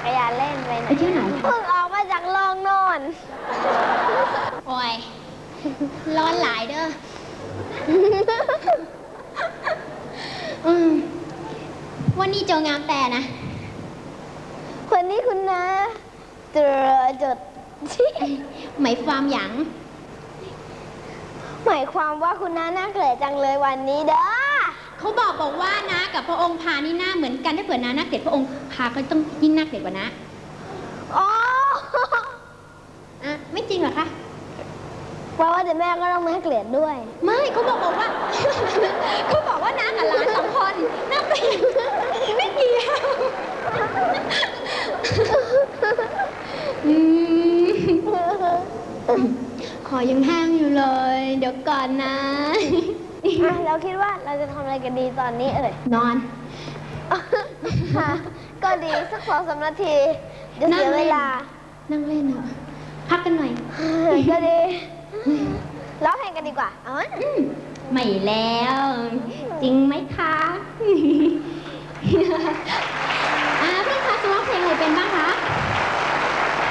จักรยานเล่นไปไหนไปเที่ยวไหนเพิ่งออกมาจากโรงนอนโอ้ย ร้อนหลายเด้อ อืม วันนี้เจองามแต่นะ คนนี้คุณนะเจอจด หมายความหยัง หมายความว่าคุณน้าน่าเกลียดจังเลยวันนี้เด้อ เขาบอกบอกว่านะกับพระองค์พานี่หน้าเหมือนกันถ้าเผื่อนะนักเกลียดพระองค์พาก็ต้องยิ่งน่าเกลียดกว่านะอ๋ออะไม่จริงเหรอคะแปลว่าเดี๋ยวแม่ก็ต้องน่าเกลียดด้วย ไม่เขาบอกบอกว่า เขาบอกว่าน้ากับหลานสองคนน่าเกลียดไม่เกี่ยวอืมขอยังห้างอยู่เลย เดี๋ยวก่อนนะอะ เราคิดว่าเราจะทำอะไรกันดีตอนนี้เอ่ย นอน ค่ะ ก็ดีสักสองสามนาทีเดี๋ยวเสียเวลา นั่งเล่นเถอะพักกันหน่อย ก็ดีร้องเพลงกันดีกว่าเอาไหมอืมไม่แล้ว จริงไหมคะ อ่าพี่คะจะร้องเพลงอะไรเป็นบ้างคะ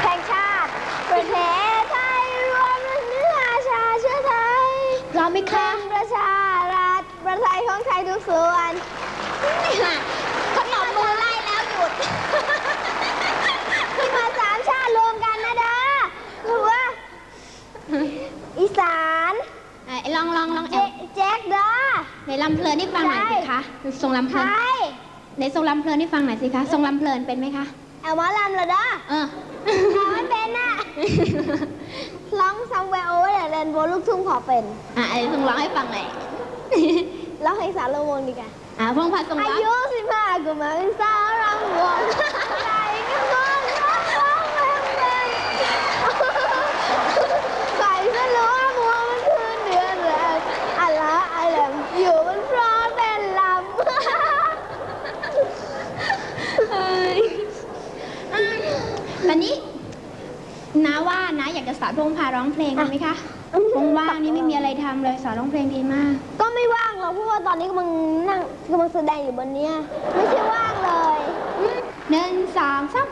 เพลงชาติประเทศไทยรวมเนื้อชาเชื้อไทย พร้อมไหม เป็ คะ นประชารัฐประไทยของไทยทุกส่วน ขนมมือไล่แล้วหยุด ขึ้นมาสามชาติรวมกันนะเด้อคือว่า อีสาน อะลองลองลอง เจ แอบ แจ็คเด้อ ใน ลำเพลินให้ฟังหน่อยสิคะทรงลำเพไทลินยในทรงลำเพลินให้ฟังหน่อยสิคะทรงลำเพลินเป็นไหมคะเอาหมาลำเลยเด้อเออร้องไม่เป็นน่ะร้องซัมแวร์โอเวอร์เรนโบลูกทุ่งขอเป็น อะไอ้ทรงร้องให้ฟังหน่อยร้องเพลงสารวงดีกันอะพงพัดทรงอาร้องยุสิบห้าก็มาเป็นสาวรำวงใจก็ร้องร้องร้องเพลงเป็นใครก็รู้ว่ามัวมันคืนเดือนแรกอัลละอัลแลมอยู่บนพร้อมเป็นลำ เอ้ยอืมตอนนี้น้าว่าน้าอยากจะสอนพงพา ร้องเพลงกันไหมคะพงว่างนี่ไม่มีอะไรทำเลยสอนร้องเพลงดีมาก ก็ไม่ว่างหรอกเพราะว่าตอนนี้กำลังนั่งกำลังแสดงอยู่บนเนี้ยไม่ใช่ว่างเลยหนึ่งสองสาม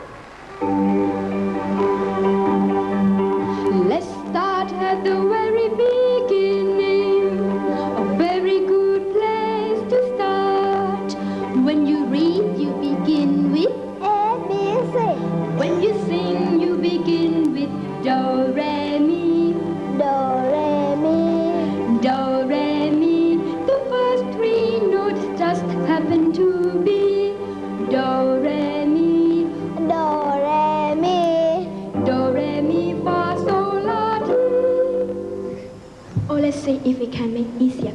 can make easier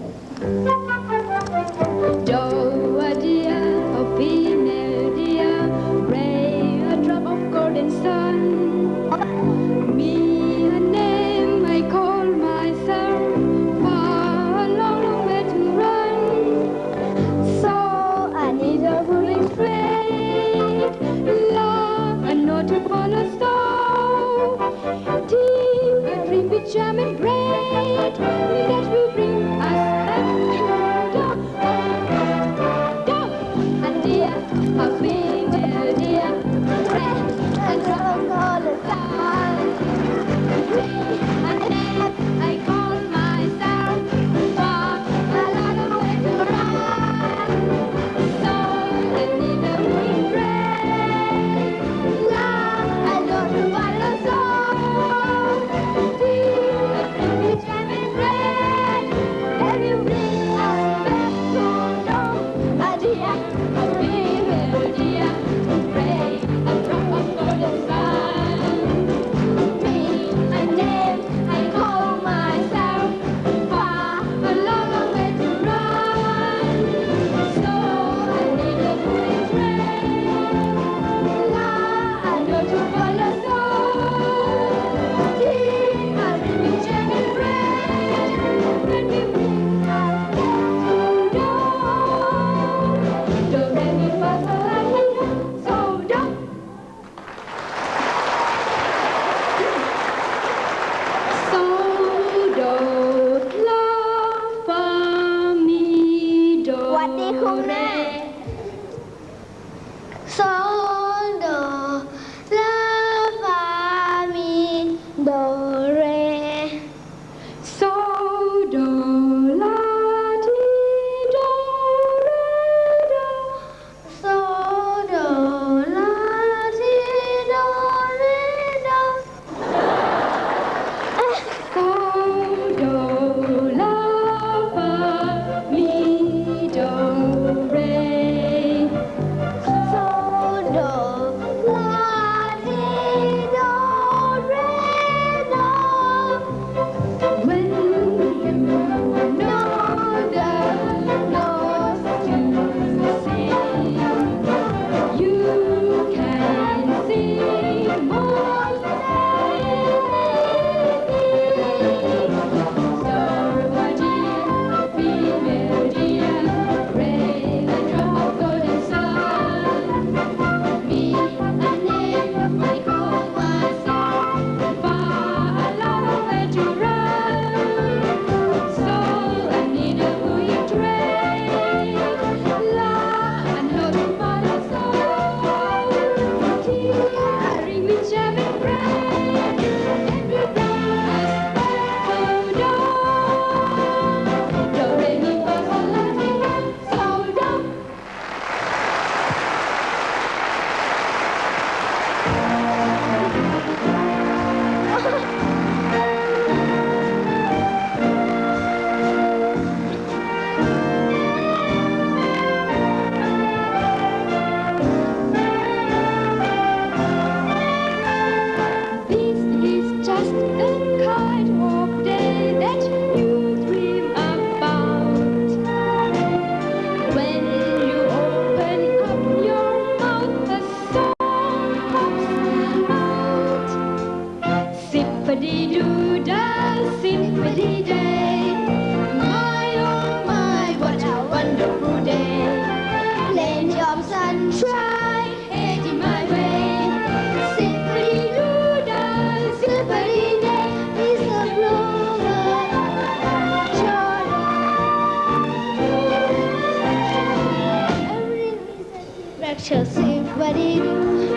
structures in Variru,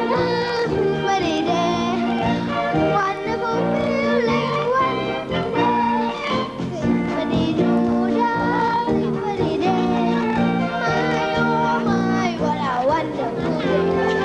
Varire, wonderful my oh my, what a wonderful day.